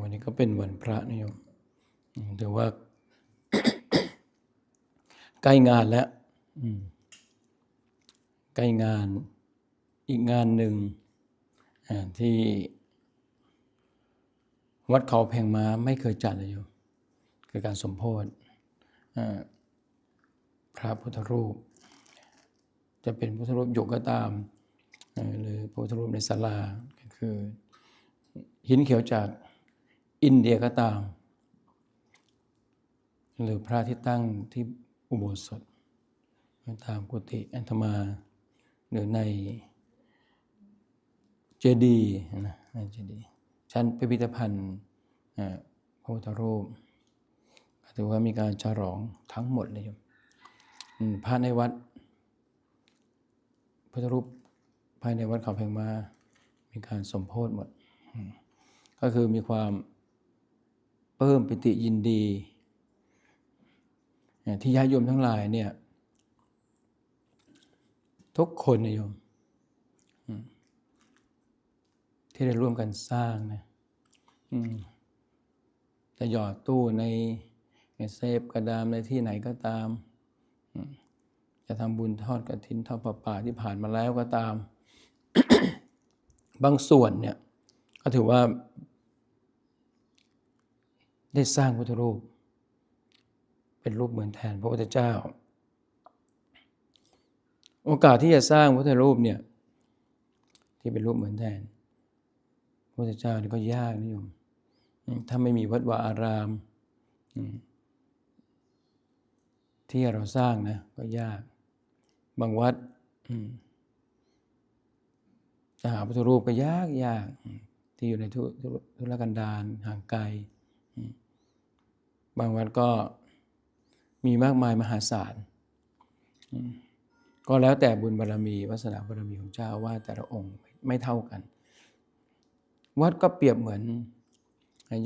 วันนี้ก็เป็นวันพระนิยมถือว่าใกล้งานแล้วใกล้งานอีกงานหนึ่งที่วัดเขาแพงม้าไม่เคยจัดเลยอยู่คือการสมโพธิพระพุทธรูป จะเป็นพุทธรูปหยกก็ตามหรือพุทธรูปในศาลาก็คือ หินเขียวจาก อินเดียก็ตาม หรือพระที่ตั้งที่อุโบสถตามกุฏิอันธมา หรือในเจดีนะในเจดีชั้นพิพิธภัณฑ์พระพุทธรูปถือว่ามีการฉลองทั้งหมดเลยพระในวัดพุทธรูปภายในวัดเขาแพงมา มีการสมโพธิหมด ก็คือมีความ เพิ่มปิติยินดี ที่ญาติโยมทั้งหลายเนี่ย ทุกคนนะโยม ที่ได้ร่วมกันสร้างนะจะหยอดตู้ในเซฟกระดามในที่ไหนก็ตามอืมจะทำบุญทอดกระถินทอดประป่าที่ผ่านมาแล้วก็ตาม บางส่วนเนี่ย ก็ถือว่า ได้สร้างพุทธรูป เป็นรูปเหมือนแทนพระพุทธเจ้า โอกาสที่จะสร้างพุทธรูปเนี่ยที่เป็นรูปเหมือนแทนพระพุทธเจ้านี่ก็ยากนิยมอืมถ้าไม่มีวัดวาอาราม ที่เราสร้างนะก็ยาก บางวัดจะหาพุทธรูปก็ยากยากที่อยู่ในทุทุทุรกันดารห่างไกล บางวัดก็มีมากมายมหาศาล ก็แล้วแต่บุญบารรมีวาสนาบารรมีของเจ้าว่าแต่ละองค์ไม่เท่ากัน วัดก็เปรียบเหมือน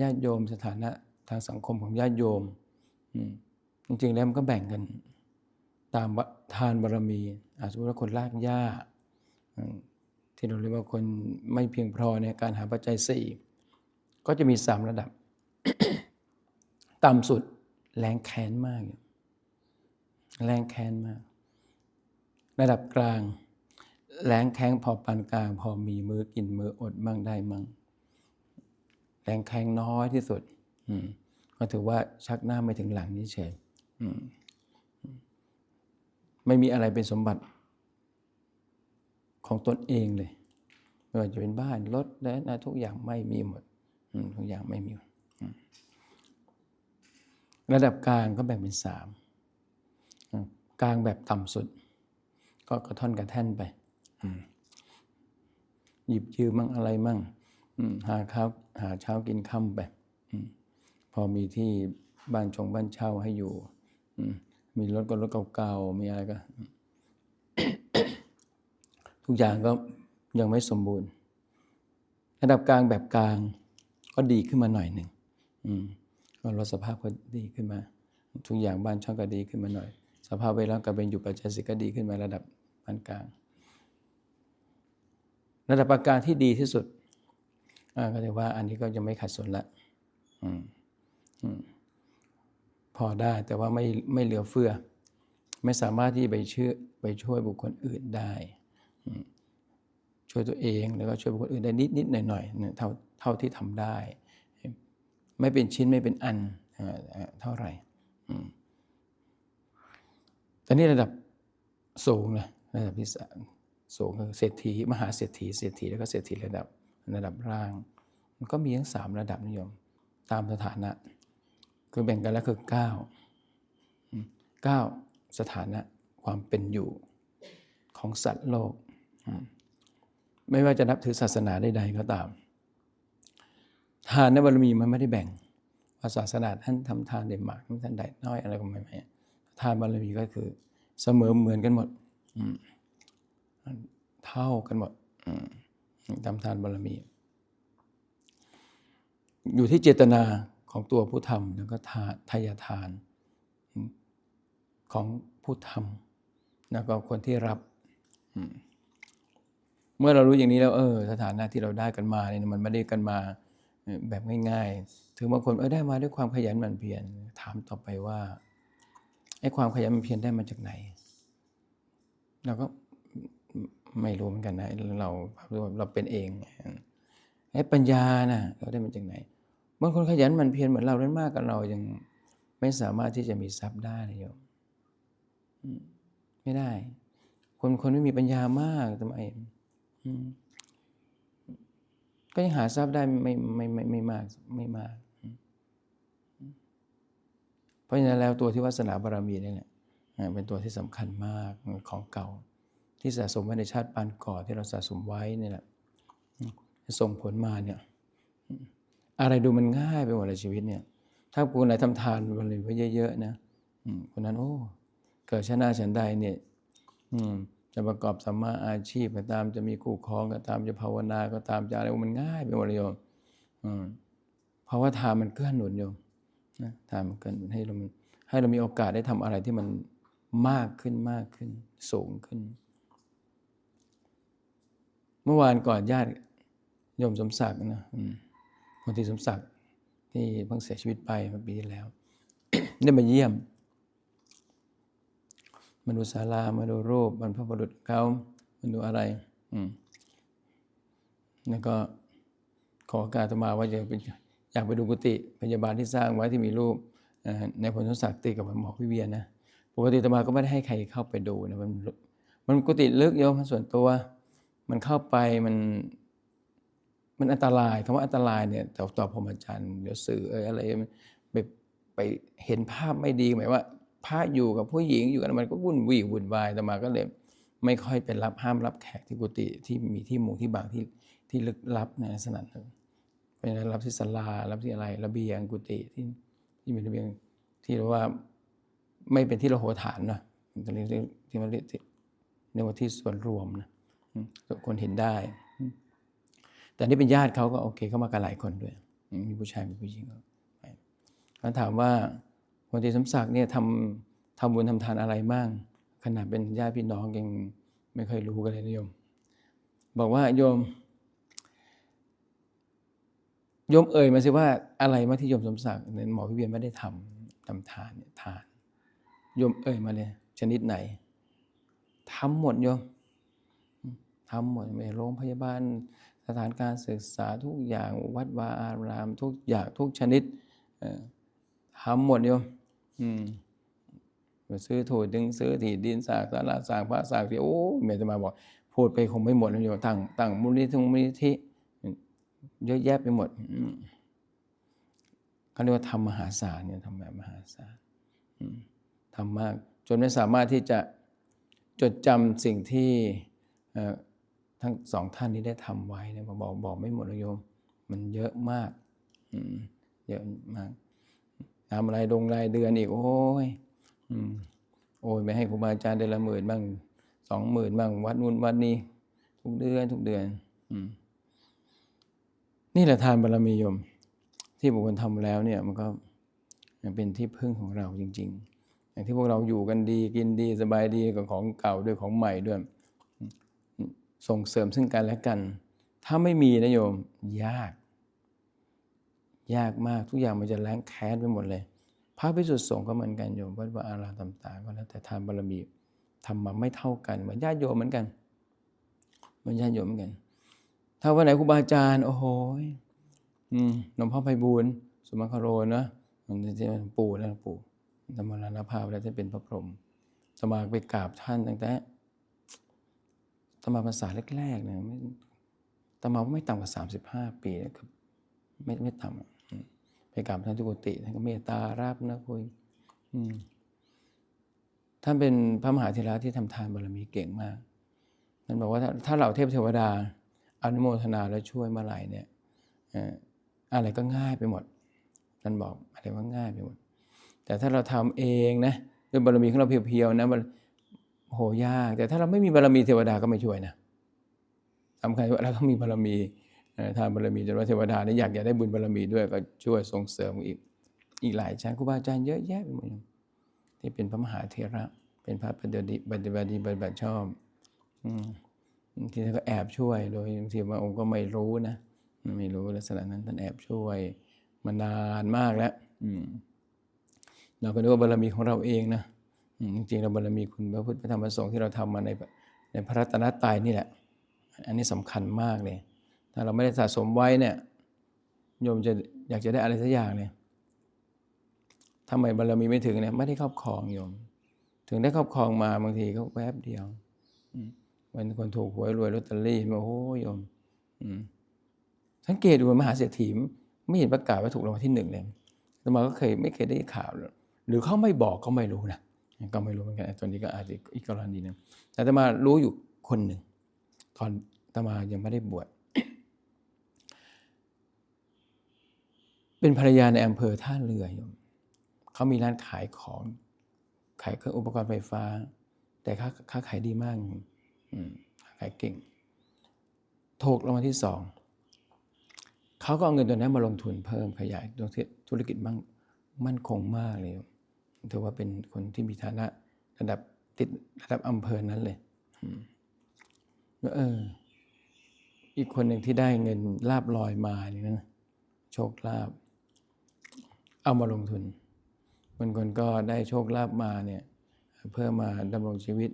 ญาติโยมสถานะทางสังคมของญาติโยม จริงๆแล้วมันก็แบ่งกันตามทานบารมีอาจจะว่าคนลากหญ้า ที่เราเรียกว่าคนไม่เพียงพอในการหาปัจจัยสี่ก็จะมีสามระดับ ต่ำสุดแรงแค้นมาก แรงแค้นมาก ระดับกลาง แรงแข้งพอปานกลาง พอมีมือกินมืออดมั่งได้มั่งแรงแข้งน้อยที่สุดก็ถือว่าชักหน้าไม่ถึงหลังนี่เฉยไม่มีอะไรเป็นสมบัติของตนเองเลยไม่ว่าจะเป็นบ้านรถและทุกอย่างไม่มีหมดทุกอย่างไม่มีม ระดับกลางก็แบ่งเป็นสามกลางแบบต่ำสุด ก็กระท่อนกระแท่นไปหยิบยืมมั่งอะไรมั่งหาข้าวหาเช้ากินค่ำไปอพอมีที่บ้านชงบ้านเช่าให้อยู่มมีรถก็รถเก่าๆมีอะไรก็ ทุกอย่างก็ยังไม่สมบูรณ์ ระดับกลางแบบกลางก็ดีขึ้นมาหน่อยหนึ่งอืม ก็ลดสภาพก็ดีขึ้นมา ทุกอย่างบ้านช่องก็ดีขึ้นมาหน่อย สภาพเวลาการเป็นอยู่ปัจจัยสิก็ดีขึ้นมาระดับปานกลาง ระดับปานกลางที่ดีที่สุดก็ถือว่าอันนี้ก็ยังไม่ขัดสนละพอได้แต่ว่าไม่ไม่เหลือเฟือ ไม่สามารถที่ไปช่วยไปช่วยบุคคลอื่นได้ช่วยตัวเองแล้วก็ช่วยบุคคลอื่นได้นิดนิดหน่อยหน่อยๆเนี่ยเท่าเท่าที่ทำได้ ไม่เป็นชิ้นไม่เป็นอันเท่าไหร่อืมแต่นี่ระดับสูงนะระดับที่สามสูงคือเศรษฐีมหาเศรษฐีเศรษฐีแล้วก็เศรษฐีระดับระดับล่าง มันก็มีทั้งสามระดับนิยม ตามสถานะ คือแบ่งกันแล้วคือเก้าเก้าสถานะความเป็นอยู่ของสัตว์โลก ไม่ว่าจะนับถือศาสนาใดๆก็ตาม ทานบารมีมันไม่ได้แบ่งว่าศาสนาท่านทำทานได้มากท่านได้น้อยอะไรก็ไม่ไม่ทานบารมีก็คือเสมอเหมือนกันหมดอเท่ากันหมดอืมทำทานบารมี อยู่ที่เจตนาของตัวผู้ทำแล้วก็ทานทายทานของผู้ทำแล้วก็คนที่รับ เมื่อเรารู้อย่างนี้แล้ว เออ สถานะที่เราได้กันมาเนี่ยมันไม่ได้กันมา แบบง่ายๆ ถึงบางคนเออได้มาด้วยความขยันหมั่นเพียรถามต่อไปว่าไอ้ความขยันหมั่นเพียรได้มาจากไหนเราก็ไม่รู้เหมือนกันนะเราเราเป็นเองไอ้ปัญญาน่ะเราได้มาจากไหนบางคนขยันหมั่นเพียรเหมือนเราเล่นมากกับเรายังไม่สามารถที่จะมีทรัพย์ได้เลยโยมไม่ได้ คนคนไม่มีปัญญามากทำไมอืม ก็ยังหาทรัพย์ได้ไม่ไม่ไม่ไม่มากไม่มาก เพราะฉะนั้นแล้วตัวที่วาสนาบารมีนี่แหละเป็นตัวที่สำคัญมากของเก่า ที่สะสมไว้ในชาติปานก่อนที่เราสะสมไว้นี่แหละส่งผลมาเนี่ยอะไรดูมันง่ายไปหมดเลยชีวิตเนี่ย ถ้าคนไหนทำทานวันเลยไว้เยอะๆนะคนนั้นโอ้เกิดชาติหนาฉันใดเนี่ย อืม จะประกอบสัมมาอาชีพก็ตามจะมีคู่ครองก็ตามจะภาวนาก็ตามจะอะไรมันง่ายไปหมดเลยโยมเพราะว่าทานมันเกื้อหนุนโยมนะทานมันเกื้อหนุนให้เรามันให้เรามีโอกาสได้ทำอะไรที่มันมากขึ้นมากขึ้น สูงขึ้น เมื่อวานก่อนญาติโยมสมศักดิ์นะคนที่สมศักดิ์ที่เพิ่งเสียชีวิตไปเมื่อปีที่แล้ว ได้มาเยี่ยม มาดูศาลามาดูรูปบรรพบุรุษเขามาดูอะไร อืมแล้วก็ขอการตมาว่าจะไปอยากไปดูกุฏิพยาบาลที่สร้างไว้ที่มีรูปในผลสมศักดิ์ติกับหมอพิเวียนนะปกติตมาก็ไม่ได้ให้ใครเข้าไปดูนะมันมันกุฏิลึกโยมส่วนตัว มันเข้าไปมัน มันอันตรายคำว่าอันตรายเนี่ยต่อต่อพรหมจรรย์เดี๋ยวสื่อเอยอะไรไปไปเห็นภาพไม่ดีหมายว่า พระอยู่กับผู้หญิงอยู่กันมันก็วุ่นวี่วุ่นวายแต่มาก็เลยไม่ค่อยเป็นรับห้ามรับแขกที่กุฏิที่มีที่มุงที่บางที่ที่ลึกลับในลักษณะนั้นเป็นรับที่ศาลารับที่อะไรระเบียงกุฏิที่ที่มีระเบียงที่เรียกว่าไม่เป็นที่ระโหฐานนะตรงนี้ที่มันเรียกที่เรียกว่าที่ส่วนรวมนะคนเห็นได้ แต่นี่เป็นญาติเขาก็โอเคเขามากันหลายคนด้วย มีผู้ชายมีผู้หญิงเขาถามว่า คนที่สมศักดิ์เนี่ยทำทำบุญทำทานอะไรบ้าง ขนาดเป็นญาติพี่น้องยังไม่เคยรู้กันเลยนะโยม บอกว่าโยม โยมเอ่ยมาสิว่าอะไรมาที่โยมสมศักดิ์เนี่ยหมอพิเวียนไม่ได้ทำทำทานเนี่ยทาน โยมเอ่ยมาเลยชนิดไหนทำหมดโยมทำหมดไม่โรงพยาบาลสถานการศึกษาทุกอย่างวัดวาอาราม ทุกอย่างทุกชนิดทำหมดโยม อืมไปซื้อถูดึงซื้อที่ดินสางศาลาสางพระสางที่โอ้เมียจะมาบอก พูดไปคงไม่หมดนะโยมตั้งตั้งมูลนิธิมูลนิธิเยอะแยะไปหมดอืมเขาเรียกว่าทำมหาศาลเนี่ยทำแบบมหาศาลอืมทำมาก จนไม่สามารถที่จะจดจำสิ่งที่ทั้งสองท่านนี้ได้ทำไว้เนี่ยบอกบอกไม่หมดเลยโยม มันเยอะมากอืมเยอะมาก ทำอะไรดงรายเดือนอีก โอ้ยโอ้ยไม่ให้ครูบาอาจารย์เดือนละหมื่นบ้างสองหมื่นบ้างวัดนู่นวัดนี้ ทุกเดือนทุกเดือนอนี่แหละทานบารมีโยม ที่บุคคลทำแล้วเนี่ยมันก็เป็นที่พึ่งของเราจริง ๆ อย่างที่พวกเราอยู่กันดีกินดีสบายดีกับของเก่าด้วยของใหม่ด้วย ส่งเสริมซึ่งกันและกัน ถ้าไม่มีนะโยมยาก ยากมากทุกอย่างมันจะแรงแค้นไปหมดเลย พระพิสุทธิ์สงฆ์ก็เหมือนกันโยมวัดวาอารามต่างๆก็แล้วแต่ทานบารมีทำมาไม่เท่ากันเหมือนญาติโยมเหมือนกันเหมือนญาติโยมเหมือนกัน ถ้าวันไหนครูบาอาจารย์โอ้โหอืมหลวงพ่อไพบูลสุมาคาโรนะมันจะเป็นปู่นะปู่ธรรมรณภาพแล้วที่เป็นพระพรหมสมาไปกราบท่านตั้งแต่ตมาภาษาแรกๆเนี่ยไม่ตมาว่าไม่ต่ำกว่าสามสิบห้าปีนะครับไม่ไม่ต่ำ ไปกราบท่านทุกติท่านก็เมตตารับนะคุยท่านเป็นพระมหาเถระที่ทำทานบารมีเก่งมากท่านบอกว่าถ้าเหล่าเทพเทวดาอนุโมทนาและช่วยเมื่อไหร่เนี่ยอะไรก็ง่ายไปหมดท่านบอกอะไรก็ง่ายไปหมด แต่ถ้าเราทำเองนะด้วยบารมีของเราเพียวๆนะโหยาก แต่ถ้าเราไม่มีบารมีเทวดาก็ไม่ช่วยนะสำคัญว่าเราต้องมีบารมี ทานบารมีจนว่าเทวดาเนี่ยอยากอยากได้บุญบารมีด้วยก็ช่วยส่งเสริมอีก อีกหลายชั้นครูบาอาจารย์เยอะแยะไปหมดที่เป็นพระมหาเถระ เป็นพระปฏิบัติปฏิบัติปฏิบัติชอบอืมบางทีท่านก็แอบช่วย โดยบางทีบางองค์ก็ไม่รู้นะไม่รู้ลักษณะนั้นท่านแอบช่วยมานานมากแล้วเราก็นึกว่าบารมีของเราเองนะจริงๆเราบารมีคุณพระพุทธพระธรรมพระสงฆ์ที่เราทำมาในในพระรัตนตรัยนี่แหละ อันนี้สำคัญมากเลย ถ้าเราไม่ได้สะสมไว้เนี่ยโยมจะอยากจะได้อะไรสักอย่างเนี่ยทำไมบารมีไม่ถึงเนี่ยไม่ได้ครอบครองโยม ถึงได้ครอบครองมาบางทีก็แวบเดียวอืมวันคนถูกหวยรวยลอตเตอรี่มาโอ้โยมสังเกตดูมหาเศรษฐีไม่เห็นประกาศว่าถูกรางวัลที่หนึ่งเลยต่มาก็เคยไม่เคยได้ข่าวหรือเขาไม่บอกก็ไม่รู้นะก็ไม่รู้เหมือนกันตอนนี้ก็อาจจะอีกกรณีหนึงแต่ตมารู้อยู่คนหนึ่งตอนตมายังไม่ได้บวช เป็นภรรยาในอำเภอท่าเรือโยมเขามีร้านขายของขายเครื่องอุปกรณ์ไฟฟ้า แต่ค้าค้าขายดีมากขายเก่งถูกรางวัลที่สองเขาก็เอาเงินตัวนั้นมาลงทุนเพิ่มขยายธุรกิจมั่งมั่นคงมากเลยถือว่าเป็นคนที่มีฐานะระดับติดระดับอำเภอนั้นเลยแล้วเออ อีกคนหนึ่งที่ได้เงินลาบลอยมาเนี่ยนะโชคลาบ เอามาลงทุนบางคนก็ได้โชคลาภมาเนี่ยเพื่อมาดำรงชีวิต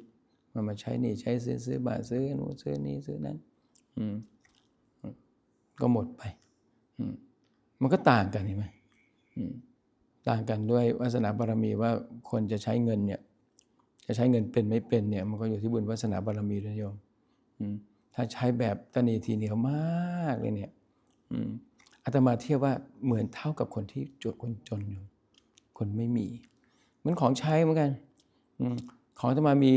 มามาใช้หนี่ใช้ซื้อซื้อบาทซื้อนู้ซื้อนี้ซื้อนั้นอืมก็หมดไปอืมมันก็ต่างกันเห็นไหมอืมต่างกันด้วยวาสนาบารมีว่าคนจะใช้เงินเนี่ย จะใช้เงินเป็นไม่เป็นเนี่ย มันก็อยู่ที่บุญวาสนาบารมีด้วยโยมอืมถ้าใช้แบบตนีทีเหนียวมากเลยเนี่ย อืม อาตมาเทียบว่าเหมือนเท่ากับคนที่จดคนจนอยู่ คนไม่มี เหมือนของใช้เหมือนกันอของอาตมามี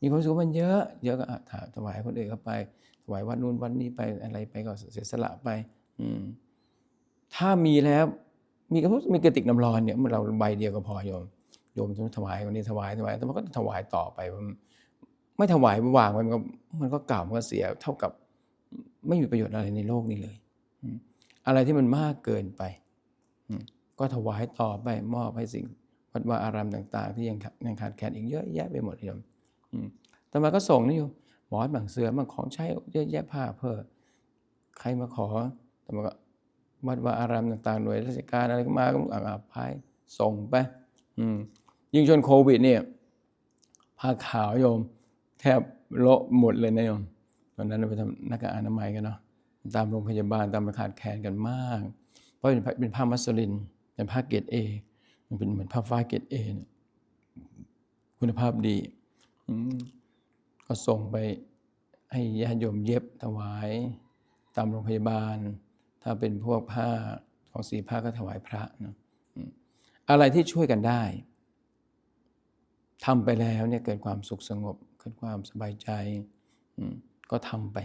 มีความสุขมันเยอะ เยอะก็ถวายคนอื่นเข้าไป ถวายวัดนู้นวัดนี้ไปอะไรไปก็เสียสละไป อืมถ้ามีแล้ว มีกระมีกระติกน้ำร้อนเนี่ยเราใบเดียวก็พอโยมโยมถวายวันนี้ถวายถวายแต่มันก็ถวายต่อไปมไม่ถวายวางไว้มันก็มันก็เก่ามันก็เสียเท่ากับ ไม่มีประโยชน์อะไรในโลกนี้เลย อะไรที่มันมากเกินไป ก็ถวายต่อไปมอบให้สิ่งวัดวาอารามต่าง ๆ ที่ยังยังขาดแคลนอีกเยอะแยะไปหมดโยมต่มาก็ส่งนี่โยมหมอนบางเสือบางของใช้เยอะแยะผ้าเพื่อใครมาขอต่มาก็วัดวาอารามต่างๆหน่วยราชการอะไรก็มาก็อ่าพายส่งไปยิ่งชนโควิดเนี่ยผ้าขาวโยม แทบโละหมดเลยนะโยมตอนนั้นเราไปทำหน้ากากอนามัยกันเนาะ ตามโรงพยาบาลตามราขาดแคลนกันมาก เพราะเป็นเป็นผ้ามัสลินเป็นผ้าเกรดเอมันเป็นเหมือนผ้าฝ้ายเกรดเอคุณภาพดีก็ส่งไปให้ญาติโยมเย็บถวาย ตามโรงพยาบาล ถ้าเป็นพวกผ้าของสีผ้าก็ถวายพระนะอะไรที่ช่วยกันได้ทำไปแล้วเนี่ยเกิดความสุขสงบ เกิดความสบายใจก็ทำไป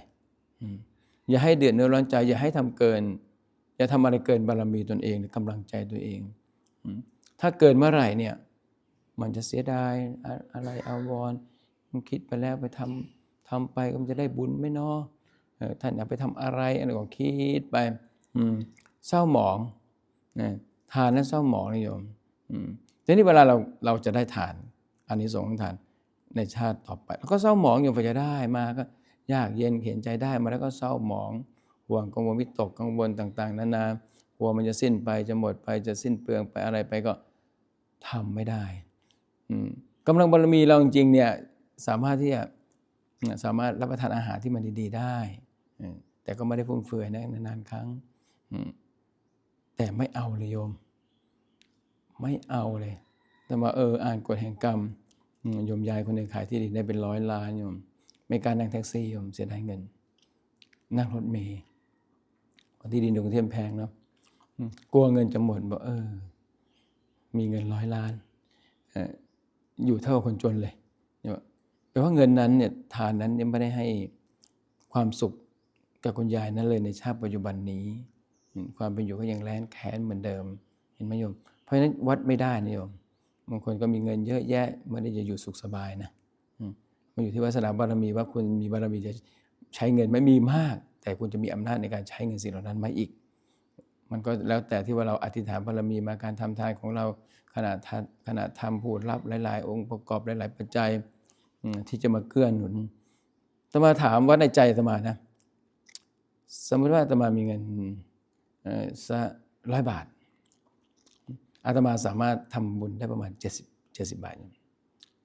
อย่าให้เดือดเนื้อร้อนใจ อย่าให้ทำเกิน อย่าทำอะไรเกินบารมีตนเองหรือกำลังใจตัวเอง ถ้าเกินเมื่อไหร่เนี่ยมันจะเสียดายอะไรอาวรมันคิดไปแล้วไปทำทำไปก็จะได้บุญไม่นอท่านอยากไปทำอะไรอะไรก็คิดไปเศร้าหมองทานนั้นเศร้าหมองนิยมทีนี้เวลาเราเราจะได้ทานอันนี้สงของทานในชาติต่อไป แล้วก็เศร้าหมองอยู่ไปจะได้มาก็ ยากเย็นเขียนใจได้มาแล้วก็เศร้าหมอง ห่วงกังวลวิตกกังวลต่างๆ นานา กลัวมันจะสิ้นไปจะหมดไปจะสิ้นเปลืองไปอะไรไปก็ทำไม่ได้กำลังบารมีเราจริงๆเนี่ยสามารถที่จะสามารถรับประทานอาหารที่มันดี ๆ ได้ แต่ก็ไม่ได้ฟุ่มเฟือยนะนานๆครั้ง แต่ไม่เอาเลยโยม ไม่เอาเลย แต่ว่าเอออ่านกฎแห่งกรรมโยมยายคนหนึ่งขายที่ดินได้เป็นร้อยล้านโยม ไม่การนั่งแท็กซี่โยมเสียดายเงิน นั่งรถเมย์ที่ดินกรุงเทพแพงเนาะกลัวเงินจะหมดบอกเออ มีเงินร้อยล้านอยู่เท่าคนจนเลยแปลว่าเงินนั้นเนี่ยทานนั้นยังไม่ได้ให้ความสุขกับคุณยายนั้นเลยในชาติปัจจุบันนี้ ความเป็นอยู่ก็ยังแร้นแค้นเหมือนเดิม เห็นไหมโยม เพราะฉะนั้นวัดไม่ได้นะโยมบางคนก็มีเงินเยอะแยะไม่ได้จะอยู่สุขสบายนะ มันอยู่ที่วาสนาบารมีว่าคุณมีบารมีจะใช้เงินไม่มีมาก แต่คุณจะมีอำนาจในการใช้เงินสิ่งเหล่านั้นไหมอีก มันก็แล้วแต่ที่ว่าเราอธิษฐานบารมีมาการทำทานของเราขณะขณะทำพูดรับหลาย ๆ องค์ประกอบหลาย ๆ ปัจจัยที่จะมาเกื้อหนุนตมาถามว่าในใจตมานะ สมมติว่าตมามีเงินสักร้อยบาท อาตมาสามารถทำบุญได้ประมาณเจ็ดสิบเจ็ดสิบบาท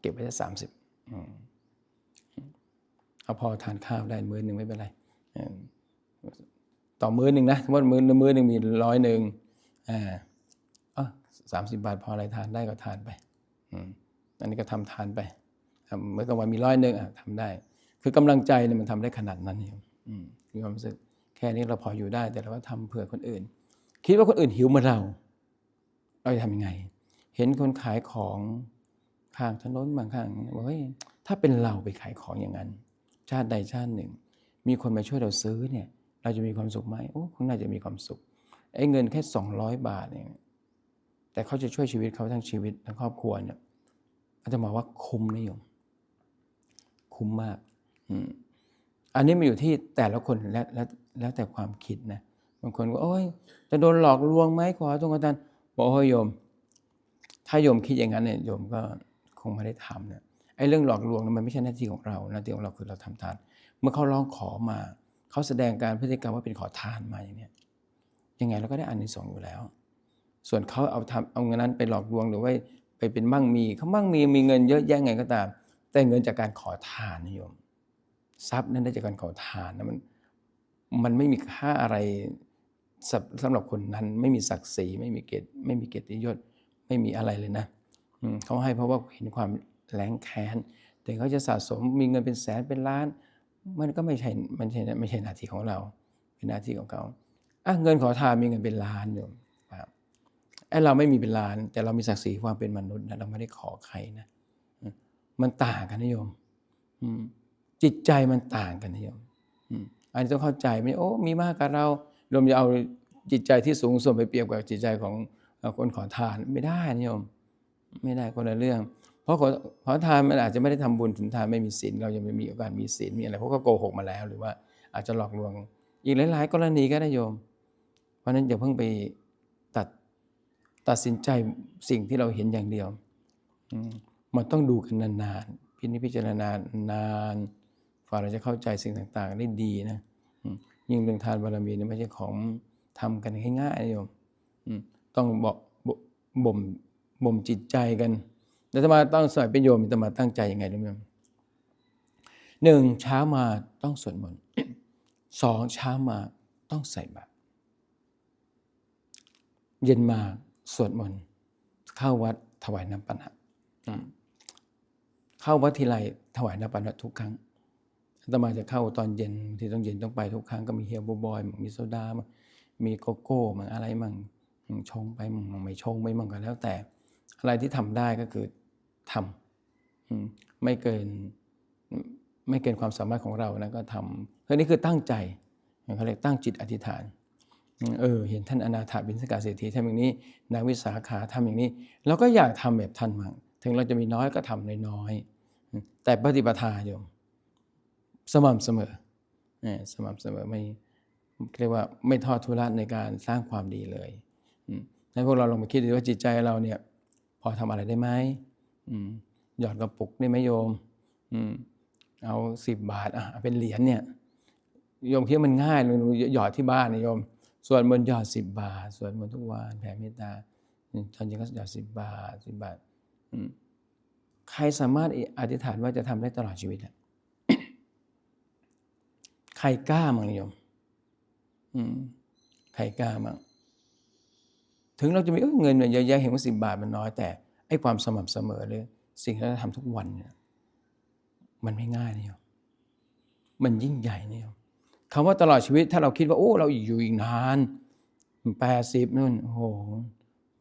เก็บไว้ได้สามสิบ เอาพอทานข้าวได้มื้อหนึ่งไม่เป็นไรต่อมื้อหนึ่งนะสมมติมื้อมื้อหนึ่งมีร้อยหนึ่งอ่าอ๋สามสิบบาทพออะไรทานได้ก็ทานไปอันนี้ก็ทำทานไปเมื่อกลางวันมีร้อยหนึ่งอะทำได้ คือกำลังใจเนี่ยมันทำได้ขนาดนั้นเนี่ยอืมมีความรู้สึกแค่นี้เราพออยู่ได้ แต่เราก็ทำเผื่อคนอื่น คิดว่าคนอื่นหิวเหมือนเรา เราจะทำยังไง เห็นคนขายของข้างถนนบางข้างบอกเฮ้ยถ้าเป็นเราไปขายของอย่างนั้น ชาติใดชาติหนึ่ง มีคนมาช่วยเราซื้อเนี่ยเราจะมีความสุขไหมโอ้คงน่าจะมีความสุขไอ้เงินแค่สองร้อยบาทเนี่ยแต่เขาจะช่วยชีวิตเขาทั้งชีวิตทั้งครอบครัวเนี่ยอาจจะมองว่าคุ้มนะโยมคุ้มมากอืมอันนี้มันอยู่ที่แต่ละคนและแล้วแล้วแต่ความคิดนะบางคนก็โอ้ยจะโดนหลอกลวงไหมขอตรงกันบอกโอ้ยโยม ถ้าโยมคิดอย่างนั้นเนี่ยโยมก็คงไม่ได้ทำเนี่ย ไอ้เรื่องหลอกลวงนั้นมันไม่ใช่หน้าที่ของเราหน้าที่ของเราคือเราทำทาน เมื่อเขาร้องขอมา เขาแสดงการพฤติกรรมว่าเป็นขอทานมาอย่างเนี้ยยังไงเราก็ได้อานิสงส์อยู่แล้ว ส่วนเขาเอาทำเอาเงินนั้นไปหลอกลวงหรือว่าไปเป็นมั่งมีเขามั่งมีมีเงินเยอะแยะไงก็ตาม แต่เงินจากการขอทานนิยม ทรัพย์นั้นได้จากการขอทานนะมันมันไม่มีค่าอะไรสำหรับคนนั้นไม่มีศักดิ์ศรีไม่มีเกียรติไม่มีเกียรติยศไม่มีอะไรเลยนะเขาให้เพราะว่าเห็นความ แรงแค้นถึงเขาจะสะสมมีเงินเป็นแสนเป็นล้าน มันก็ไม่ใช่มันใช่ไม่ใช่หน้าที่ของเรา เป็นหน้าที่ของเขาอะเงินขอทานมีเงินเป็นล้านอยู่ครับไอ้เราไม่มีเป็นล้าน แต่เรามีศักดิ์ศรีความเป็นมนุษย์นะเราไม่ได้ขอใครนะมันต่างกันนะโยมจิตใจมันต่างกันนะโยมอันนี้ต้องเข้าใจไม่โอ้มีมากกับเรารวมจะเอาจิตใจที่สูงส่งไปเปรียบกับจิตใจของคนขอทานไม่ได้นะโยม ไม่ได้คนละเรื่อง เพราะขอขอทานมันอาจจะไม่ได้ทำบุญถึงทานไม่มีศีลเรายังไม่มีโอกาสมีศีลมีอะไรเพราะก็โกหกมาแล้วหรือว่าอาจจะหลอกลวง อีกหลาย ๆ กรณีก็ได้โยม เพราะนั้นอย่าเพิ่งไปตัดตัดสินใจสิ่งที่เราเห็นอย่างเดียวอมันต้องดูกันนานๆพินิจพิจารณานานฝ่าเราจะเข้าใจสิ่งต่างๆได้ดีนะยิ่งเรื่องทานบารมีนี่ไม่ใช่ของทำกันง่ายๆนะโยมอืมต้องบอกบ่มบ่มจิตใจกัน แล้วจะมาต้องสอยเป็นโยมจะมาตั้งใจยังไงรู้ไหมหนึ่งเช้ามาต้องสวดมนต์สองเช้ามาต้องใส่บาตรเย็นมาสวดมนต์เข้าวัดถวายน้ำปัญหาเข้าวัดทีไรถวายน้ำปัญหาทุกครั้งอาตมาจะเข้าตอนเย็นที่ต้องเย็นต้องไปทุกครั้งก็มีเฮียบอยมีโซดามีโกโก้มั่งอะไรมั่งชงไปมั่งไม่ชงไปมั่งก็แล้วแต่ อะไรที่ทำได้ก็คือทำไม่เกินไม่เกินความสามารถของเรานะก็ทำเพราะนี่คือตั้งใจเขาเรียกตั้งจิตอธิษฐานเออเห็นท่านอนาถาบินสกาเศรษฐีทำอย่างนี้นางวิสาขาทำอย่างนี้เราก็อยากทำแบบท่านมั่งถึงเราจะมีน้อยก็ทำน้อยๆแต่ปฏิปทาโยมสม่ำเสมอสม่ำเสมอไม่เรียกว่าไม่ทอดทุระในการสร้างความดีเลยให้พวกเราลองมาคิดดูว่าจิตใจเราเนี่ย อทำอะไรได้ไหมหยอดกระปุกได้ไหมโยมเอาสิบบาทอะเป็นเหรียญเนี่ยโยมคิดว่ามันง่ายเลยหยอดที่บ้านนะโยมส่วนมนหยอดสิบบาทส่วนมนทุกวันแผ่เมตตาตอนจริงก็หยอดสิบบาทสิบบาทใครสามารถอธิษฐานว่าจะทำได้ตลอดชีวิตอะใครกล้ามั่งโยมใครกล้ามั่ง ถึงเราจะมีเงินเยอะแยะเห็นว่าสิบบาทมันน้อยแต่ไอ้ความสม่ำเสมอเลยสิ่งที่เราทำทุกวันเนี่ยมันไม่ง่ายนะโยมันยิ่งใหญ่เนี่ยคำว่าตลอดชีวิตถ้าเราคิดว่าโอ้เราอยู่อีกนานแปดสิบนู่นโอ้โห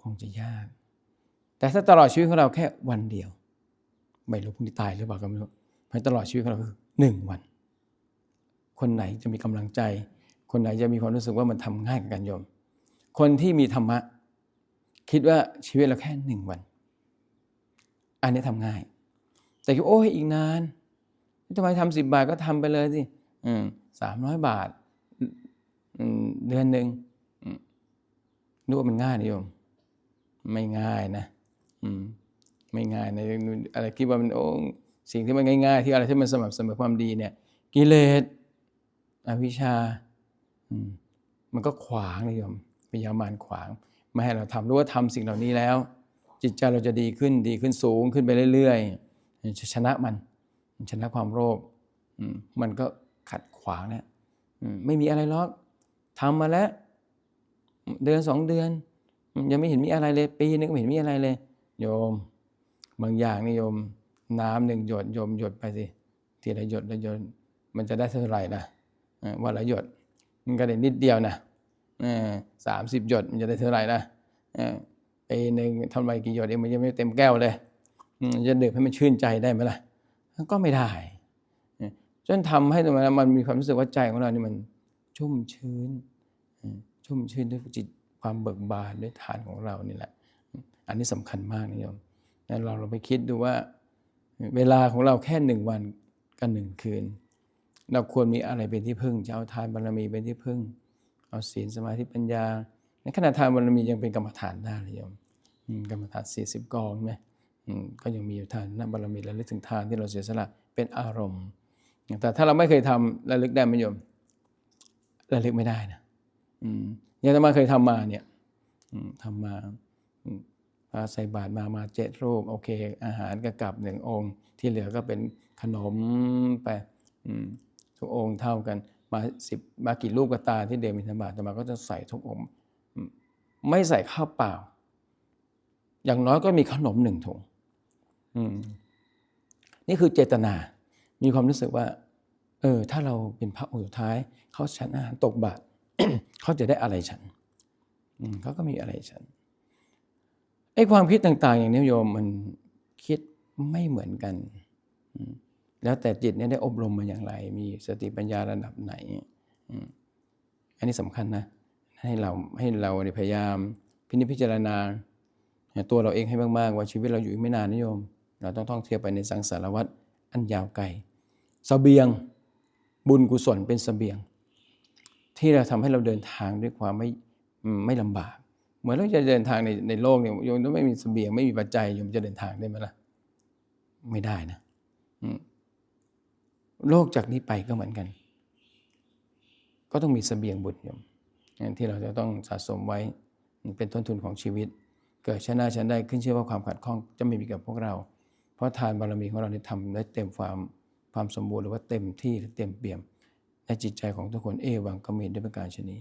คงจะยาก แต่ถ้าตลอดชีวิตของเราแค่วันเดียว ไม่รู้พรุ่งนี้ตายหรือเปล่าก็ไม่รู้เพราะตลอดชีวิตของเราคือหนึ่งวัน คนไหนจะมีกำลังใจ คนไหนจะมีความรู้สึกว่ามันทำง่ายกับการยม คนที่มีธรรมะ คิดว่าชีวิตเราแค่หนึ่งวัน อันนี้ทำง่าย แต่คิดโอ้ยอีกนานทำไมทำสิบบาทก็ทำไปเลยสิสามร้อยบาทเดือนหนึ่งนึกว่ามันง่ายนะโยม ไม่ง่ายนะไม่ง่ายนะอะไรคิดว่ามันโอ้สิ่งที่มันง่าย ๆ ที่อะไรที่มันสม่ำเสมอความดีเนี่ย กิเลสอวิชชาอืมมันก็ขวางนะโยมพยามารขวาง ไม่ให้เราทำรู้ว่าทำสิ่งเหล่านี้แล้ว จิตใจเราจะดีขึ้นดีขึ้นสูงขึ้นไปเรื่อยๆชนะมัน ชนะความโลภมันก็ขัดขวางเนี่ยไม่มีอะไรหรอกทำมาแล้วเดือนสองเดือน ยังไม่เห็นมีอะไรเลย ปีนึงก็ไม่เห็นมีอะไรเลย โยม บางอย่างนี่โยม น้ำหนึ่งหยดโยมหยดไปสิทีละหยดละหยดมันจะได้เท่าไหร่นะวันละหยดมันก็ได้นิดเดียวนะ สามสิบหยดมันจะได้เท่าไหร่นะปีหนึ่งทำไรกี่หยดเองมันยังไม่เต็มแก้วเลยจะดื่มให้มันชื่นใจได้ไหมล่ะ ก็ไม่ได้จนทำให้ตรงนั้นมันมีความรู้สึกว่าใจของเรานี่มันชุ่มชื้น ชุ่มชื้นด้วยจิตความเบิกบานด้วยฐานของเรานี่แหละ อันนี้สำคัญมากนะโยมงั้นเราเราไปคิดดูว่า เวลาของเราแค่หนึ่งวันกับหนึ่งคืน เราควรมีอะไรเป็นที่พึ่งจะเอาทานบารมีเป็นที่พึ่ง เอาศีลสมาธิปัญญา ในขณะทานบารมียังเป็นกรรมฐานได้เลยโยมกรรมฐานสี่สิบกองใช่ไหมก็ยังมีทานนบารมีระลึกถึงทานที่เราเสียสละเป็นอารมณ์ แต่ถ้าเราไม่เคยทำระลึกได้ไหมโยมระลึกไม่ได้นะอย่างที่มาเคยทำมาเนี่ยทำมามพระใส่บาตรมามาเจ็ดรูป โอเค อาหารก็กลับหนึ่งองค์ ที่เหลือก็เป็นขนมไปทุกองค์เท่ากัน มาสิบมากี่รูปก็ตาที่เดินมิถบาตแต่มาก็จะใส่ทุกองค์อืมไม่ใส่ข้าวเปล่า อย่างน้อยก็มีขนมหนึ่งถุงนี่คือเจตนา มีความรู้สึกว่า เออ ถ้าเราเป็นพระองค์สุดท้าย เขาฉันอาหารตกบาตรเขาจะได้อะไรฉันเขาก็มีอะไรฉันไอ้ความคิดต่าง ๆ อย่างนี้โยมมันคิดไม่เหมือนกันอื แล้วแต่จิตเนี่ยได้อบรมมาอย่างไร มีสติปัญญาระดับไหนอันนี้สำคัญนะ ให้เราให้เราเนี่ยพยายามพินิจพิจารณา ตัวเราเองให้มากๆ ว่าชีวิตเราอยู่อีกไม่นานนะโยม เราต้องท่องเที่ยวไปในสังสารวัฏอันยาวไกลสเสบียงบุญกุศลเป็นสเสบียง ที่เราทำให้เราเดินทางด้วยความไม่ไม่ลำบาก เหมือนเราจะเดินทางในในโลกเนี่ยโยมต้องไม่มีสเสบียงไม่มีปัจจัยโยมจะเดินทางได้ไหมล่ะไม่ได้นะอื โลกจากนี้ไปก็เหมือนกัน ก็ต้องมีเสบียงบุญโยมที่เราจะต้องสะสมไว้เป็นต้นทุนของชีวิต เกิดชนะชันได้ขึ้นเชื่อว่าความขัดข้องจะไม่มีกับพวกเรา เพราะทานบารมีของเราเนี่ทำได้เต็มความความสมบูรณ์หรือว่าเต็มที่หรือเต็มเปี่ยมในจิตใจของทุกคนเอวังก็มีด้วยประการชนี้